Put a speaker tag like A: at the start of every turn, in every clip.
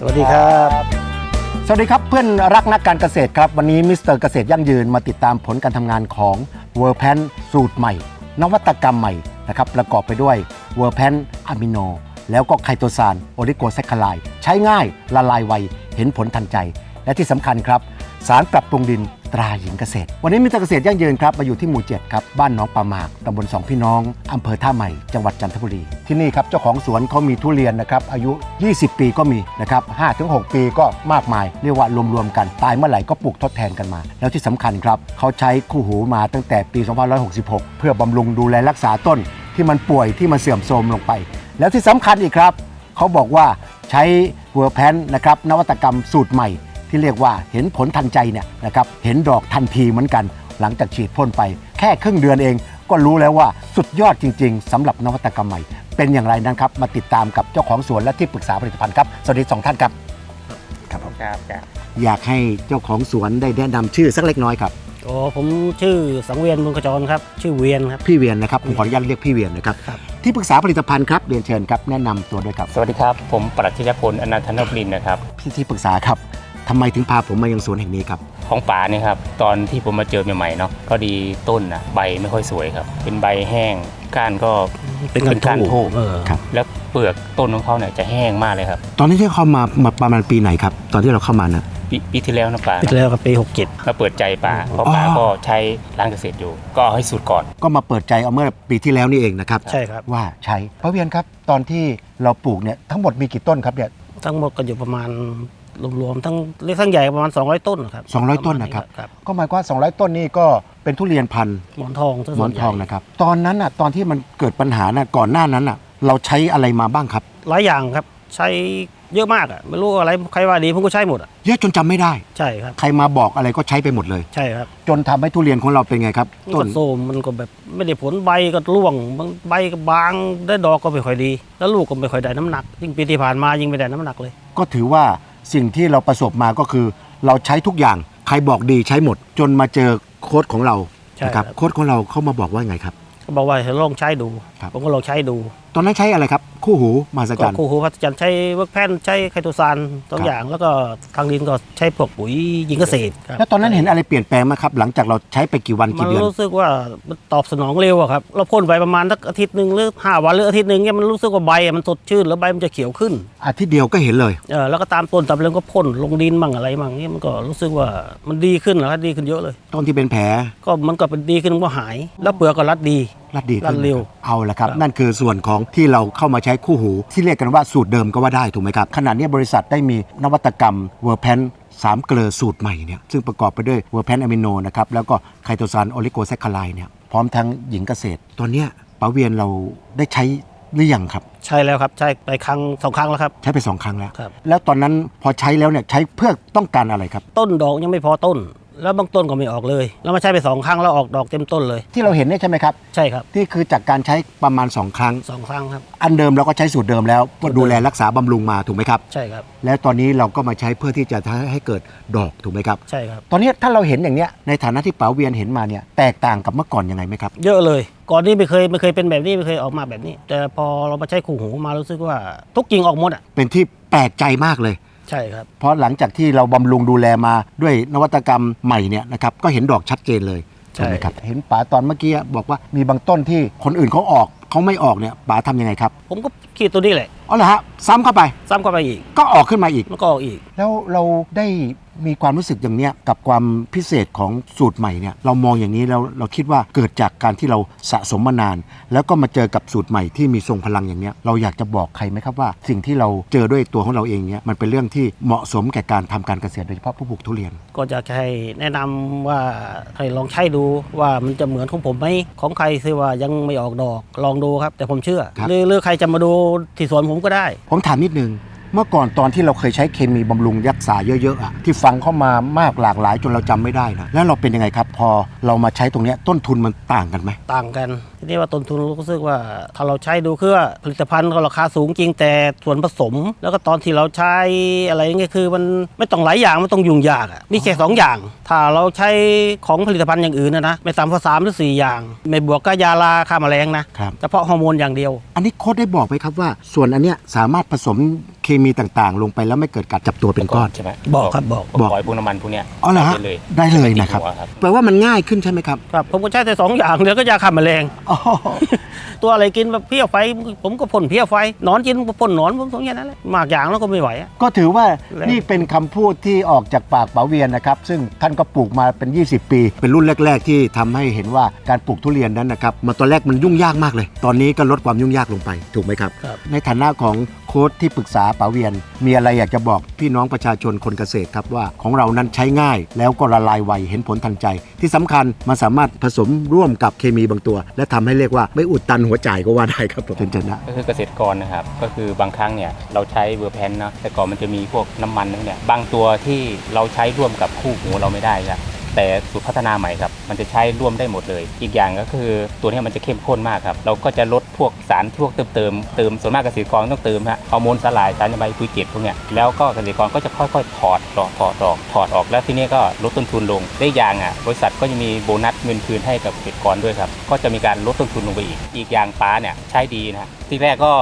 A: สวัสดีครับ
B: สวัสดีครับเพื่อนรักนักการเกษตรครับ วันนี้มิสเตอร์เกษตรยั่งยืนมาติดตามผลการทำงานของเวอร์แพนสูตรใหม่ นวัตกรรมใหม่นะครับประกอบไปด้วยเวอร์แพนอะมิโน แล้วก็ไคโตซานโอลิโกแซคคาไลใช้ง่ายละลายไวเห็นผลทันใจ และที่สำคัญครับ สารปรับปรุงดินตราหญิงเกษตร วันนี้มิสเตรเกษตรยั่งยืนครับมาอยู่ที่หมู่เจ็ดครับ บ้านหน้องปลาหมากตำบลสองพี่น้องอำเภอท่าใหม่จังหวัดจันทบุรี ที่นี่ครับ เจ้าของสวนเขามีทุเรียนนะครับ อายุ 20 ปีก็มีนะครับ5-6 ปีก็มากมาย เรียกว่ารวมๆกัน ตายเมื่อไหร่ก็ปลูกทดแทนกันมา แล้วที่สำคัญครับเขาใช้คู่หูมาตั้งแต่ปี 2566 เพื่อบำรุงดูแลรักษาต้น ที่มันป่วยที่มันเสื่อมโทรมลงไป แล้วที่สำคัญอีกครับเขาบอกว่าใช้เวอร์แพนนะครับนวัตกรรมสูตรใหม่ ที่เรียกว่าเห็นผลทันใจเนี่ยนะครับเห็นดอกทันทีเหมือนกัน หลังจากฉีดพ่นไป แค่ครึ่งเดือนเอง ก็รู้แล้วว่าสุดยอดจริง ๆสำหรับนวัตกรรมใหม่ เป็นอย่างไรนั้นครับ มาติดตามกับเจ้าของสวนและที่ปรึกษาผลิตภัณฑ์ครับสวัสดีสองท่านครับครับผม
A: ครับครับ
B: อยากให้เจ้าของสวนได้แนะนำชื่อสักเล็กน้อยครับ
C: โอ้ผมชื่อสังเวียนบุญขจรครับชื่อเวียนครับ
B: พี่เวียนนะครับผมขออนุญาตเรียกพี่เวียนนะครับ
C: ครับ
B: ที่ปรึกษาผลิตภัณฑ์ครับเรียนเชิญครับแนะนำตัวด้วยครับ
A: สวัสดีครับ ผมปรัชญพลอนันทนพลินนะครับ
B: พี่ที่ปรึกษาครับ ทำไมถึงพาผมมายังสวนแห่งนี้ครับ
A: ของป่าเนี่ยครับตอนที่ผมมาเจอใหม่ๆเนาะก็ดีต้นนะใบไม่ค่อยสวยครับ เป็นใบแห้งก้านก็
C: เป็น
A: เป็นการทูบ
C: เออ
B: ครับ
A: แล้วเปลือกต้นของเขาเนี่ยจะแห้งมากเลยครับ
B: ตอนนี้ที่เข้ามามาประมาณปีไหนครับ ตอนที่เราเข้ามานะ
A: ปปีที่แล้วนะป่า
C: ปีที่แล้วกับปีหกเจ็ด
A: มาเปิดใจป่าเพราะป่า
B: อ๋อ
A: ก็ใช้ร้านเกษตรอยู่ ก็เอาให้สุดก่อน
B: ก็มาเปิดใจเอาเมื่อปีที่แล้วนี่เองนะครับ
C: ใช่ครับ
B: ว่าใช้พระเวียนครับ ตอนที่เราปลูกเนี่ยทั้งหมดมีกี่ต้นครับเนี่ย
C: ทั้งหมดก็อยู่ประมาณ รวมๆทั้งเล็กทั้งใหญ่ประมาณ 200 ต้นครับ
B: 200 ต้นนะครับ
C: ครับ
B: ก็หมายความว่า200 ต้นนี่ก็เป็นทุเรียนพันธุ์
C: หมอนทองซะ
B: หม
C: ส่
B: อ
C: วนนให
B: ท
C: ญ่
B: องนะครับ ตอนนั้นอะตอนที่มันเกิดปัญหาน่ะก่อนหน้านั้นอะเราใช้อะไรมาบ้างครับ
C: หลายอย่างครับใช้เยอะมากอะไม่รู้อะไรใครว่าดีผมก็ใช้หมดอะ
B: เยอะจนจำไม่ได้
C: ใช่ครับ
B: ใครมาบอกอะไรก็ใช้ไปหมดเลย
C: ใช่ครับ
B: จนทำให้ทุเรียนของเราเป็นไงครับ
C: มัน
B: ต้
C: ก็
B: น
C: โซมมันก็แบบไม่ได้ผลใบก็ร่วงบางใบก็บางได้ดอกก็ไม่ค่อยดี แล้วลูกก็ไม่ค่อยได้น้ำหนักยิ่งปีที่ผ่านมายิ่งไม่ได้น้ำหนักเลย
B: ก็ถือว่า สิ่งที่เราประสบมาก็คือเราใช้ทุกอย่างใครบอกดีใช้หมด จนมาเจอโค้ดของเรา
C: ใช่
B: นะครับ
C: ครับ
B: โค้ดของเราเข้ามาบอกว่าไงครับ
C: ก็บอกว่าให้ลองใช้ดู
B: ครับ
C: ผมก็ลองใช้ดู
B: ตอนนั้นใช้อะไรครับ คู่หูมาส
C: ก็
B: จัน
C: คู่หูพัฒจันทร์ใช้เวิร์กแพนใช้ไคโตซานสอง
B: ครับ
C: อย่าง แล้วก็ทางดินก็ใช้พวกปุ๋ยยิงเกษตรครับ
B: แล้วตอนนั้นเห็นอะไรเปลี่ยนแปลงไหมครับ หลังจากเราใช้ไปกี่วัน
C: มั
B: กี่
C: น
B: เดือน
C: รู้สึกว่ามันตอบสนองเร็วอะครับเราพ่นไปประมาณสักอาทิตย์หนึ่งหรือห้าวันหรืออาทิตย์หนึ่งเนี่ยมันรู้สึกว่าใบอะมันสดชื่นแล้วใบมันจะเขียวขึ้น
B: อาทิตย์เดียวก็เห็นเลย
C: เออแล้วก็ตามต้นตามเรื่องก็พ่นลงดินมั่งอะไรมั่งเนี่ยมันก็รู้สึกว่ามันดีขึ้นนะครับดีขึ้นเยอะเลย
B: ต้นที่เป็นแผล
C: ก็มันก็เป็นดีขึ้นมันก็หาย แล้วเปลือกก็รัดดี
B: รัดดี
C: รั
B: ขึ้
C: ด
B: น
C: เร็ว
B: เอาละครับ
C: ครับ
B: นั่นคือส่วนของที่เราเข้ามาใช้คู่หู ที่เรียกกันว่าสูตรเดิมก็ว่าได้ถูกไหมครับขณะนี้บริษัทได้มีนวัตกรรมเวอร์แพนสามเกลือสูตรใหม่เนี่ยซึ่งประกอบไปด้วยเวอร์แพนอะมิโนนะครับแล้วก็ไคโตซานโอลิโกแซคคาไลเนี่ยพร้อมทั้งหญิงเกษตร ตอนเนี้ยป๋าเวียนเราได้ใช้หรือยังครับ
C: ใช่แล้วครับ ใช่ไปครั้งสองครั้งแล้วครับ
B: ใช้ไปสองครั้งแล้ว
C: ครับ
B: แล้วตอนนั้นพอใช้แล้วเนี่ยใช้เพื่อต้องการอะไรครับ
C: ต้นดอกยังไม่พอต้น แล้วบางต้นก็ไม่ออกเลย แล้วมาใช้ไปสองครั้งแล้วออกดอกเต็มต้นเลย
B: ที่เราเห็นเนี่ยใช่ไหมครับ
C: ใช่ครับ
B: ที่คือจากการใช้ประมาณ 2 ครั้ง
C: สองครั้งครับ
B: อันเดิมเราก็ใช้สูตรเดิมแล้วก็ดูแลรักษาบำรุงมาถูกไหมครับ
C: ใช่ครับ
B: แล้วตอนนี้เราก็มาใช้เพื่อที่จะทำให้เกิดดอกถูกไหมครับ
C: ใช่ครับ
B: ตอนนี้ถ้าเราเห็นอย่างเนี้ยในฐานะที่ป๋าเวียนเห็นมาเนี่ยแตกต่างกับเมื่อก่อนยังไงไหมครับ
C: เยอะเลย ก่อนนี้ไม่เคยไม่เคยเป็นแบบนี้ไม่เคยออกมาแบบนี้ แต่พอเรามาใช้คู่หูมารู้สึกว่าทุกกิ่งออกหมดอะ
B: เป็นที่แปลกใจมากเลย
C: ใช่ครับ
B: เพราะหลังจากที่เราบำรุงดูแลมาด้วยนวัตกรรมใหม่เนี่ยนะครับก็เห็นดอกชัดเจนเลย
C: ใช่
B: ถูกไหมครับเห็นป๋าตอนเมื่อกี้บอกว่ามีบางต้นที่คนอื่นเขาออกเขาไม่ออกเนี่ยป๋าทำยังไงครับ
C: ผมก็ขีดตัวนี้แหละ
B: อ๋อเหรอฮะซ้ำเข้าไป
C: ซ้ำเข้าไปอีก
B: ก็ออกขึ้นมาอีก
C: มันก็ออกอีก
B: แล้วเราได้มีความรู้สึกอย่างเนี้ยกับความพิเศษของสูตรใหม่เนี่ยเรามองอย่างนี้แล้วเราคิดว่าเกิดจากการที่เราสะสมมานาน แล้วก็มาเจอกับสูตรใหม่ที่มีทรงพลังอย่างเนี้ยเราอยากจะบอกใครไหมครับว่า สิ่งที่เราเจอด้วยตัวของเราเองเนี่ยมันเป็นเรื่องที่เหมาะสมแก่การทำการเกษตรโดยเฉพาะผู้ปลูกทุเรียน
C: ก็จะให้แนะนำว่าให้ลองใช้ดูว่ามันจะเหมือนของผมไหมของใครที่ว่ายังไม่ออกดอกลองดูครับ แต่ผมเชื่อ
B: ครับ
C: หรือหรือใครจะมาดูที่สวนผมก็ได้
B: ผมถามนิดนึง เมื่อก่อนตอนที่เราเคยใช้เคมีบำรุงรักษาเยอะๆอะที่ฟังเข้ามามากหลากหลายจนเราจำไม่ได้นะแล้วเราเป็นยังไงครับ พอเรามาใช้ตรงเนี้ยต้นทุนมันต่างกันไหม
C: ต่างกันทีนี้ว่าต้นทุนรู้สึกว่าถ้าเราใช้ดูคือว่าผลิตภัณฑ์ก็ราคาสูงจริงแต่ส่วนผสม แล้วก็ตอนที่เราใช้อะไรเงี้ยคือมันไม่ต้องหลายอย่างไม่ต้องยุ่งยากอะมีแค่สองอย่าง ถ้าเราใช้ของผลิตภัณฑ์อย่างอื่นนะนะไม่ต่ำกว่าสามหรือสี่อย่าง ไม่บวกก็ยาลาฆ่าแมลงนะครับ เฉพาะฮอร์โมนอย่างเดียว
B: อันนี้โค้ดได้บอกไหมครับว่า ส่วนอันเนี้ยสามารถผสมเคมีต่างๆ ลงไปแล้วไม่เกิดการจับตัวเป็นก้อน
A: ใช่ไหม
C: บอกครับบอก
A: บอกปล่อยพวกน้ำมันพวกเนี้ย
B: อ๋อเหรอฮะ
A: ได้เลย
B: ได้เลยนะครับ
A: หัวครับ
B: แปลว่ามันง่ายขึ้นใช่ไหมครับ
C: ครับผมก็ใช้แต่สองอย่างเดียวก็ยาฆ่าแมลง
B: อ๋อ
C: ตัวอะไรกินแบบเพี้ยไฟ ผมก็พ่นเพี้ยไฟหนอนกินผมก็พ่นหนอนผมสองอย่างนั้นแหละมากอย่างแล้วก็ไม่ไหวอะ
B: ก็ถือว่า
C: แล้ว
B: นี่เป็นคำพูดที่ออกจากปากป๋าเวียนนะครับ ซึ่งท่านก็ปลูกมาเป็น 20 ปี เป็นรุ่นแรก ๆ ที่ทำให้เห็นว่าการปลูกทุเรียนนั้นนะครับมาตอนแรกมันยุ่งยากมากเลย ตอนนี้ก็ลดความยุ่งยากลงไปถูกไหมครับ
C: ครับ
B: ในฐานะของโค้ดที่ปรึกษาป๋าเวียน มีอะไรอยากจะบอกพี่น้องประชาชนคนเกษตรครับว่าของเรานั้นใช้ง่าย แล้วก็ละลายไวเห็นผลทันใจ ที่สำคัญมันสามารถผสมร่วมกับเคมีบางตัว และทำให้เรียกว่าไม่อุดตันหัวใจก็ว่าได้ครับผมเป็นชนะ
A: ก็คือเกษตรกรนะครับ ก็คือบางครั้งเนี่ยเราใช้เวอร์แพนเนาะแต่ก่อนมันจะมีพวกน้ำมันเนี่ยบางตัวที่เราใช้ร่วมกับคู่หูเราไม่ได้ครับ แต่สูตรพัฒนาใหม่ครับ มันจะใช้ร่วมได้หมดเลย อีกอย่างก็คือตัวนี้มันจะเข้มข้นมากครับ เราก็จะลดพวกสารพวกเติมเติมเติมส่วนมากเกษตรกรต้องเติมฮะฮอร์โมนสลายสารใบปุ๋ยเกล็ดพวกเนี้ยแล้วก็เกษตรกรก็จะค่อยๆ ถอดถอดถอดออกถอดออกแล้วทีนี้ก็ลดต้นทุนลงได้อย่างอะบริษัทก็จะมีโบนัสเงินคืนให้กับเกษตรกรด้วยครับก็จะมีการลดต้นทุนลงไปอีก อีกอย่างป้าเนี่ยใช้ดีนะฮะที่แรกก็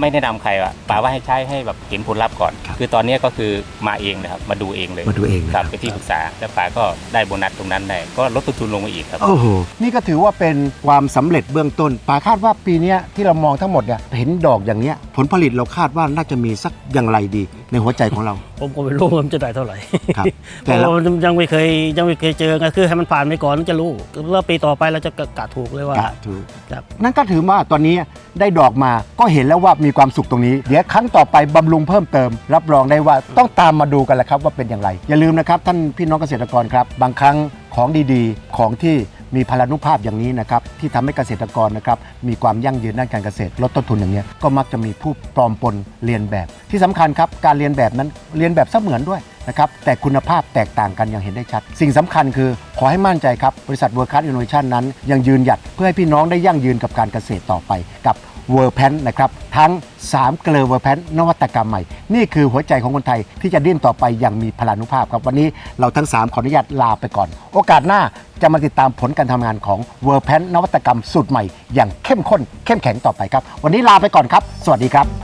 A: ไม่แนะนำใครอะป้าว่าให้ใช้ให้แบบเห็นผลลัพธ์ก่อน
B: ครับ
A: คือตอนนี้ก็คือมาเองนะครับมาดูเองเลย
B: มาดูเองนะ
A: ค
B: ครั
A: รับบเป็นที่ปรึกษาแล้วป้าก็ได้โบนัสตรงนั้นได้ก็ลดต้นทุนลงมาอีกครับ
B: โอ้โหนี่ก็ถือว่าเป็นความสำเร็จเบื้องต้นป่าคาดว่าปีเนี้ยที่เรามองทั้งหมดเนี่ยเห็นดอกอย่างเนี้ยผลผลิตเราคาดว่าน่าจะมีสักอย่างไรดีในหัวใจของเรา
C: ผมก็ไม่รู้ว่ามันจะได้เท่าไหร่
B: ครับ
C: เพ
B: แต่
C: ราะ
B: ละ
C: ว่ามันยังไม่เคยยังไม่เคยเจอไงคือให้มันผ่านไปก่อนถึงจะรู้แล้วปีต่อไปเราจะกะถูกเลยว่า
B: กะถูก
C: ครับ
B: นั่นก็ถือว่าตอนนี้ได้ดอกมาก็เห็นแล้วว่ามีความสุขตรงนี้ เดี๋ยวครั้งต่อไปบำรุงเพิ่มเติม รับรองได้ว่าต้องตามมาดูกันแหละครับว่าเป็นอย่างไร อย่าลืมนะครับท่านพี่น้องเกษตรกรครับ บางครั้งของดีๆ ของที่ มีพลานุภาพอย่างนี้นะครับที่ทำให้เกษตรกรนะครับมีความยั่งยืนด้านการเกษตรลดต้นทุนอย่างนี้ยก็มักจะมีผู้ปลอมปนเรียนแบบ ที่สำคัญครับการเรียนแบบนั้นเรียนแบบเสมือนด้วยนะครับแต่คุณภาพแตกต่างกันอย่างเห็นได้ชัด สิ่งสำคัญคือขอให้มั่นใจครับ บริษัทเวอร์คัสอินโนเวชันนั้น ยังยืนหยัดเพื่อให้พี่น้องได้ยั่งยืนกับการเกษตรต่อไปกับ เวอร์แพนนะครับทั้ง 3 เกลือเวอร์แพนนวัตกรรมใหม่ นี่คือหัวใจของคนไทยที่จะดิ้นต่อไปอย่างมีพลานุภาพครับ วันนี้เราทั้ง 3 ขออนุญาตลาไปก่อน โอกาสหน้าจะมาติดตามผลการทำงานของเวอร์แพนนวัตกรรมสูตรใหม่ อย่างเข้มข้นเข้มแข็งต่อไปครับ วันนี้ลาไปก่อนครับ สวัสดีครับ